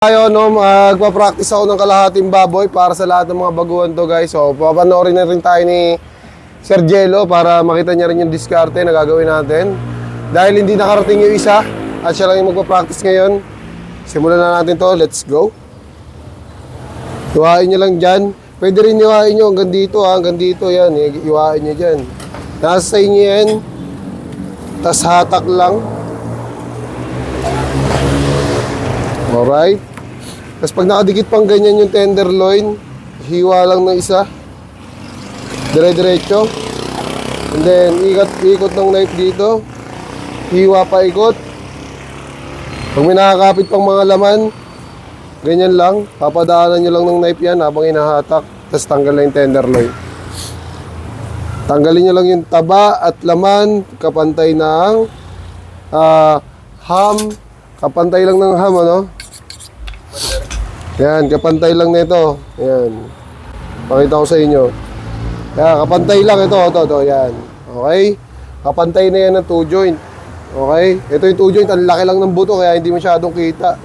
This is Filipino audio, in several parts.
tayo no, magpa-practice ako ng kalahating baboy para sa lahat ng mga baguhan to guys. So, papanoorin na rin tayo ni Sir Jello para makita niya rin yung diskarte na gagawin natin. Dahil hindi nakarating yung isa at siya lang yung magpa-practice ngayon. Simulan na natin to. Let's go. Iwain niyo lang dyan. Pwede rin iwain niyo hanggang dito ha. Hanggang dito yan. Iwain niyo dyan. Nasa sa inyo yan. Tas hatak lang. Alright. Tapos pag nakadikit pang ganyan yung tenderloin, hiwa lang ng isa. Dire-diretso. And then, ikot, ikot ng knife dito. Hiwa pa ikot. Pag may nakakapit pang mga laman, ganyan lang. Papadaanan nyo lang ng knife yan habang inahatak. Tapos tanggal na yung tenderloin. Tanggalin nyo lang yung taba at laman, kapantay ng ah, ham. Kapantay lang ng ham, ano? Yan, kapantay lang nito. Yan. Pakita ko sa inyo. Yan, kapantay lang ito, ito, ito, yan. Okay? Kapantay na yan ng two joint. Okay? Ito yung two joint, ang laki lang ng buto kaya hindi masyadong kita.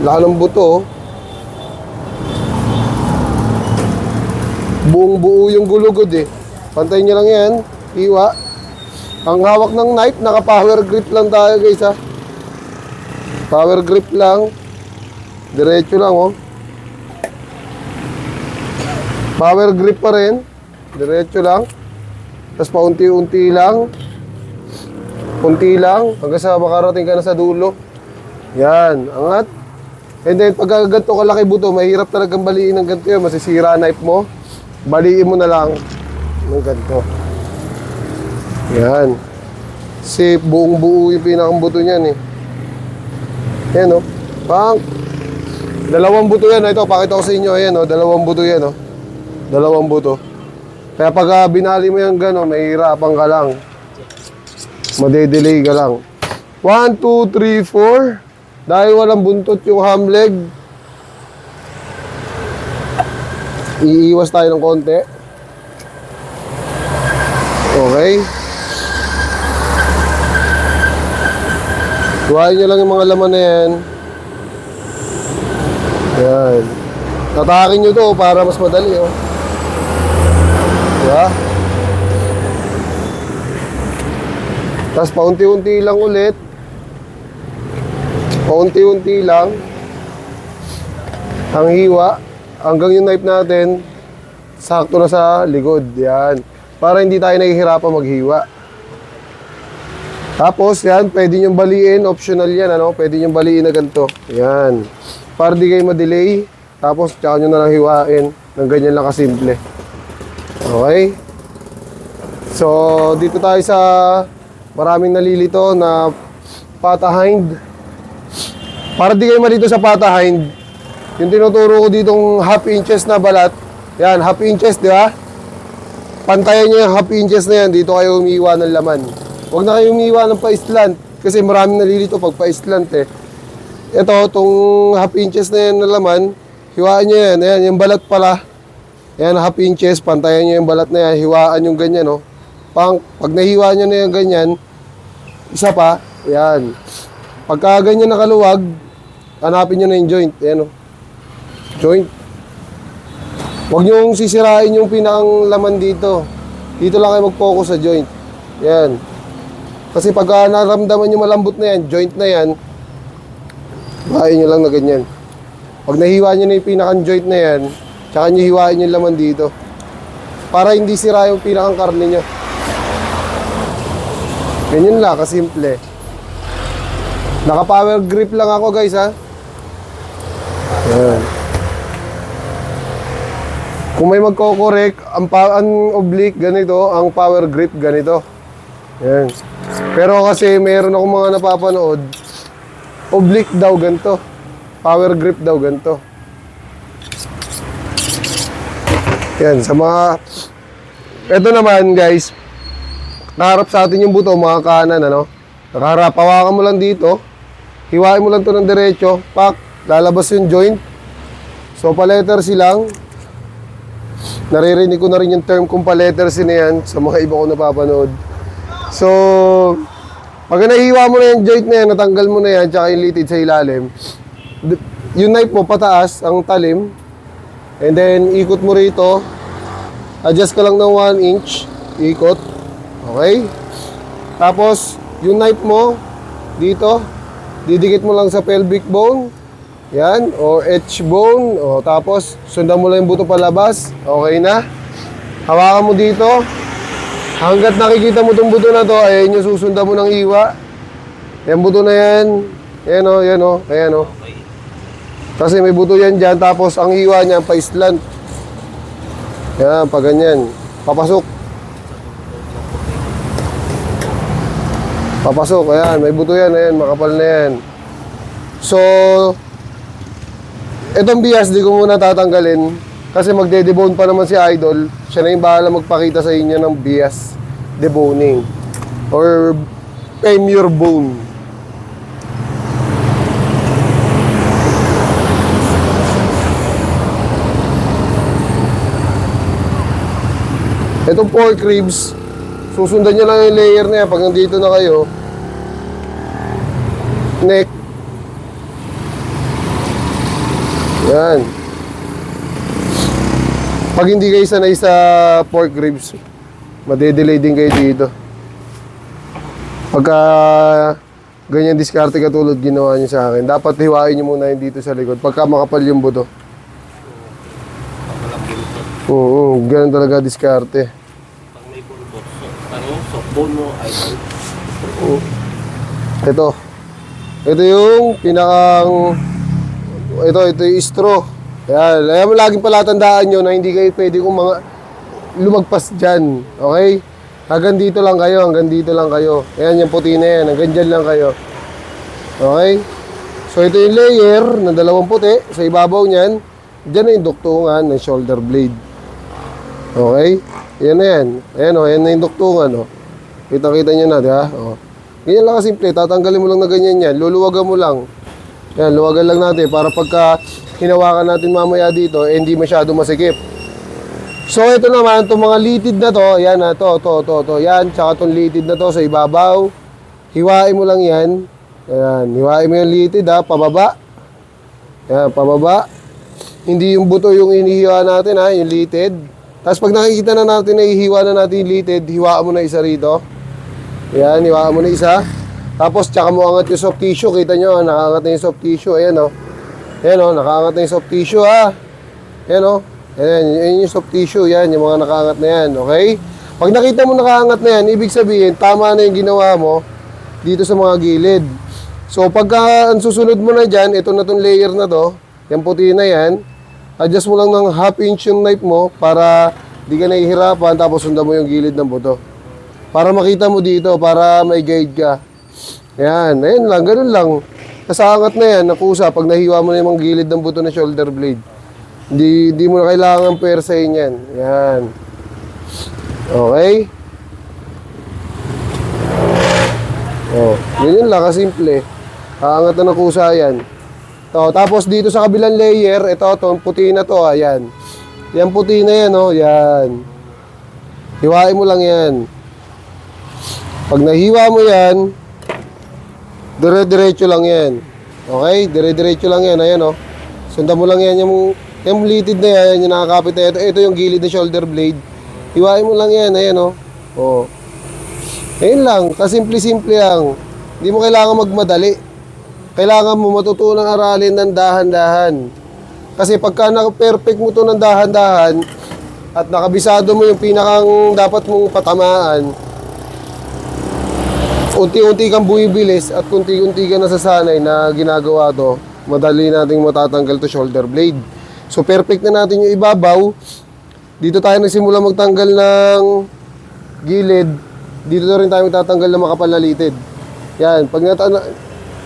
Laki ng buto. oh. Buong buo yung gulugod eh. Pantay nyo lang yan. Iwa. Ang hawak ng knife, naka-power grip lang tayo guys ha. Power grip lang. Diretso lang, oh. Power grip pa rin. Diretso lang. Tapos paunti-unti lang. Unti lang. Hanggang sa makarating ka na sa dulo. Yan. Angat. And then, pag ganito kalaki buto, mahirap talagang baliin ng ganito yun. Masisira knife mo. Baliin mo na lang ng ganito. Yan. Kasi buong buo yung pinakang buto niyan eh. Yan, oh. Pang. Dalawang buto yan. Ito, pakita ko sa inyo. Ayan, oh. Dalawang buto yan, oh. Dalawang buto. Kaya pag ah, binali mo yan gano'n, mahihirapan ka lang. Madedelay ka lang. 1, 2, 3, 4. Dahil walang buntot yung ham leg, iiwas tayo ng konti. Okay. Kuhain nyo lang yung mga laman na yan. Yan. Tatakin nyo to para mas madali, oh. Diba? Tapos paunti-unti lang ulit. Paunti-unti lang. Ang hiwa. Hanggang yung knife natin, sakto na sa likod. Yan. Para hindi tayo nahihirapan maghiwa. Tapos, yan, pwede nyo baliin. Optional yan, ano? Pwede nyo baliin na ganito. Yan. Para di kayo ma-delay. Tapos, tsaka nyo na lang hiwain. Ng ganyan lang kasimple. Okay? So, dito tayo sa maraming nalilito na pata hind. Para di kayo malito sa pata hind, yung tinuturo ko ditong half inches na balat, yan, half inches, di ba? Pantayan nyo yung half inches na yan, dito kayo umiiwa ng laman. Huwag na kayo umiiwa ng pa-islant, kasi maraming nalilito pag pa-islant eh. Ito, itong half inches na yan na laman, hiwaan nyo yan, ayan, yung balat pala, Ayan, half inches, pantayan nyo yung balat na yan, hiwaan yung ganyan, no? Pang, pag nahiwa nyo na yung ganyan, isa pa, ayan. Pagka ganyan nakaluwag, hanapin nyo na yung joint, ayan, no? Joint. Huwag nyo sisirain yung pinakang laman dito. Dito lang kayo mag-focus sa joint. Ayan. Kasi pagka naramdaman nyo malambot na yan, joint na yan, bahayin nyo lang na ganyan. Pag nahiwa nyo na yung pinakang joint na yan, Tsaka nyo hiwain yung laman dito. Para hindi sira yung pinakang karne nyo. Ganyan lang, kasimple. Naka-power grip lang ako guys ha. Yan. Kung may magko-correct, ang, ang oblique ganito, ang power grip ganito. Yan. Pero kasi meron ako mga napapanood, oblique daw ganito. Power grip daw ganito. Yan, sa mga... Ito naman, guys. Naharap sa atin yung buto, mga kanan, ano? Nakaharap, hawakan mo lang dito. Hiwain mo lang to ng diretso. Pak, lalabas yung joint. So, paletter silang. Naririnig ko na rin yung term kung paletter si na yan sa mga iba ko napapanood. So, pag nahiwa mo na yung joint na yan, natanggal mo na yan, tsaka yung litid sa ilalim, yung knife mo pataas, ang talim. And then, ikot mo rito. Adjust ka lang ng 1 inch. Ikot. Okay? Tapos, yung knife mo, dito, didikit mo lang sa pelvic bone. Yan, o H bone. O, tapos, sundan mo lang yung buto palabas. Okay na. Hawakan mo dito. Hanggat nakikita mo itong buto na to, ayan yung susundan mo ng iwa. Yan buto na yan. Yan o, yan o, ayan o. Kasi may buto yan dyan, tapos ang iwa niya, pa-slant. Yan, pa ganyan. Papasok. Papasok, ayan, may buto yan, ayan, makapal na yan. So, itong bias, di ko muna tatanggalin. Kasi magde-debone pa naman si Idol. Siya na yung bahala magpakita sa inyo ng bias deboning. Or femur bone. Itong pork ribs, susundan nyo lang yung layer na yan pag nandito na kayo. Neck. Yan. Pag hindi kayo sanay sa pork ribs, madedelay din kayo dito. Pagka ganyan diskarte katulad ginawa niyo sa akin, dapat hiwain niyo muna yung dito sa likod. Pagka makapal yung buto. Oo, ganun talaga diskarte. Pag may bulbot, ano, soft bone mo, idol. Ito. Ito yung pinakang ito, ito yung straw. Ayan, ayan mo laging palatandaan nyo na hindi kayo pwede kung mga lumagpas dyan. Okay? Hanggang dito lang kayo, hanggang dito lang kayo. Ayan yung puti na yan, hanggang dyan lang kayo. Okay? So ito yung layer ng dalawang puti sa ibabaw niyan. Diyan na yung duktungan ng shoulder blade. Okay? Yan na yan. Ayan o, yan na yung duktungan o. Kita-kita nyo na, di ba? O. Ganyan lang kasimple. Tatanggalin mo lang na ganyan yan. Luluwagan mo lang. Yan, luwagan lang natin para pagka hinawakan natin mamaya dito, eh, hindi masyado masikip. So ito naman, itong mga litid na to, yan na, to, to, to, to, yan, tsaka itong litid na to sa ibabaw. Hiwain mo lang yan. Ayan, hiwain mo yung litid ha, pababa. Yan, pababa. Hindi yung buto yung inihiwa natin ha, yung litid. Tapos pag nakikita na natin na ihiwa na natin yung litid, hiwaan mo na isa rito. Yan, hiwaan mo na isa. Tapos tsaka mo angat yung soft tissue, kita nyo, nakaangat na yung soft tissue, ayan o. Ayan o, nakaangat na yung soft tissue ha. Ayan o. Ayan, yun yung soft tissue, yan, yung mga nakaangat na yan, okay? Pag nakita mo nakaangat na yan, ibig sabihin, tama na yung ginawa mo dito sa mga gilid. So, pagka ang susunod mo na dyan, ito na tong layer na to, yung puti na yan, adjust mo lang ng half inch yung knife mo para di ka nahihirapan, tapos sundan mo yung gilid ng buto. Para makita mo dito, para may guide ka. Yan, ayun lang, ganun lang. Kasangat na yan, nakusa, pag nahiwa mo na yung mga gilid ng buto na shoulder blade. Hindi, hindi mo na kailangan persahin yan. Yan. Okay? Oh, yun yun lang, kasimple. Aangat na ng kusa yan. To, tapos dito sa kabilang layer, ito, to, puti na to, ayan. Yan puti na yan, oh, yan. Hiwain mo lang yan. Pag nahiwa mo yan, dire-diretso lang yan. Okay? Dire-diretso lang yan, ayan, oh. Sundan mo lang yan yung, yung litid na yan, yung nakakapit na ito. Ito yung gilid na shoulder blade. Hiwain mo lang yan, ayan, oh. Oh. Ayun lang, kasimple-simple lang. Hindi mo kailangan magmadali. Kailangan mo matutunang aralin ng dahan-dahan. Kasi pagka na-perfect mo to ng dahan-dahan at nakabisado mo yung pinakang dapat mong patamaan, unti-unti kang bumibilis at unti-unti ka nasasanay na ginagawa to, madali nating matatanggal to shoulder blade. So perfect na natin yung ibabaw. Dito tayo nagsimula magtanggal ng gilid. Dito na rin tayo magtatanggal ng makapal na litid. Yan, pag, nata-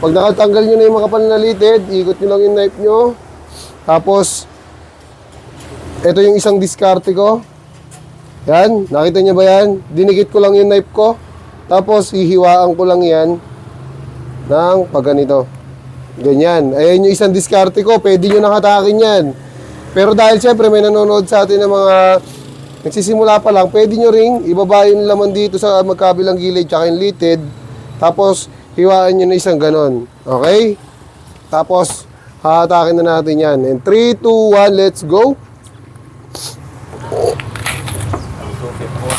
pag nakatanggal nyo na yung makapal na litid, ikot nyo lang yung knife nyo. Tapos, ito yung isang diskarte ko. Yan, nakita nyo ba yan? Dinikit ko lang yung knife ko. Tapos, hihiwaan ko lang yan ng pag ganito. Ganyan. Ayan yung isang diskarte ko. Pwede nyo nakatakin yan. Pero dahil syempre may nanonood sa atin ng mga nagsisimula pa lang, pwede nyo ring ibaba yung laman dito sa magkabilang gilid tsaka yung litid. Tapos, hiwaan nyo na isang ganon. Okay? Tapos, Hahatakin na natin yan. And 3, 2, 1, let's go. Sukit ko.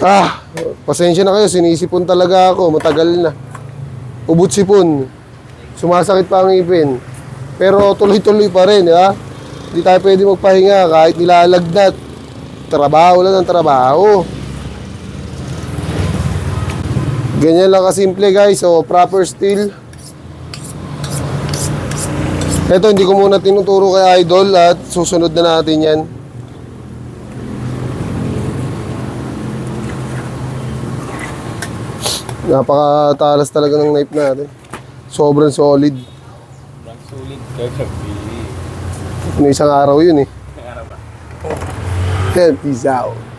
Ah, pasensya na kayo. Sinisipon talaga ako. Matagal na. Ubot sipon. Sumasakit pa ang ipin. Pero tuloy-tuloy pa rin, ha? Hindi tayo pwede magpahinga kahit nilalagnat. Trabaho lang ng trabaho. Ganyan lang kasimple guys. So, proper steel. Ito, hindi ko muna tinuturo kay Idol at susunod na natin yan. Napakatalas talaga ng knife natin. Sobrang solid. Ang sulit kagabi. Ano isang araw yun eh. Ang araw ba? Peace out.